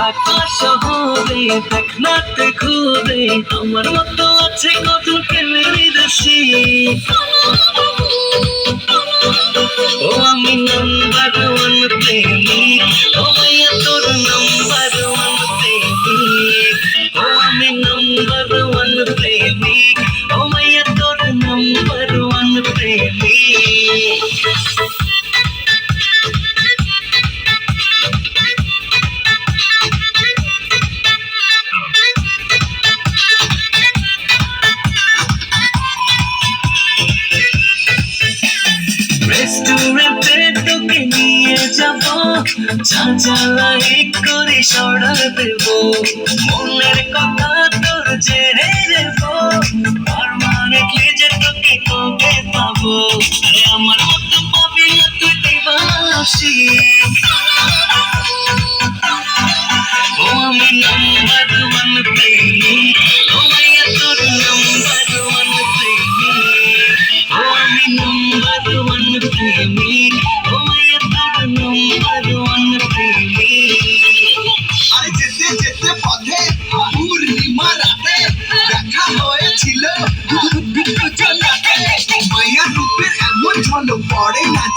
আকাশ হবে দেখ খুবে আমার মতো আছে কত প্রেমের দেশি ও আমি নাম্বার ওয়ান প্রেমিক ও মাইয়া তোর নাম্বার ওয়ান প্রেমিক ও আমি নাম্বার ওয়ান প্রেমিক রেস্টুরেন্টে তোকে নিয়ে যাব। লাইক করে সরা দেব। মনের কথা তোর জেনে দেব পারমানেন্টলি যে তোকে কবে পাবো? আরে আমার মতো পাবি না তুই দিবাসী। ও আমি নাম্বার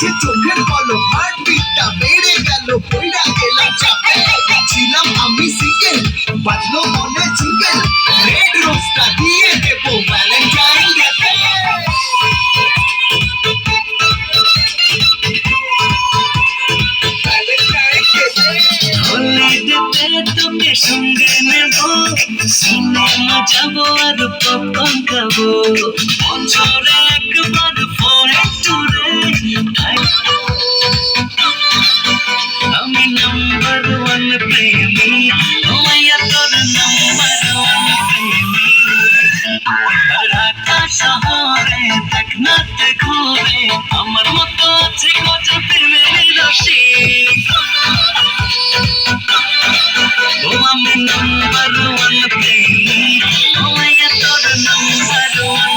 নাচে চোখের পলক হার্টবিটটা বেড়ে গেল পইরা গেলাম চাপে। ছিলাম আমি সিঙ্গেল বাজলো মনে চিকেন রেড রোজটা দিয়ে দেবো ভ্যালেন্টাইন ডেতে সঙ্গে নেব সিনেমা যাব আর পপকর্ন খাব। বছরে একবার শহরে দেখ নাতে ঘুরে, আমার মতো আছে কত প্রেমের রসি ও আমি নাম্বার ওয়ান প্রেমী ও আমি তোর নাম্বার ওয়ান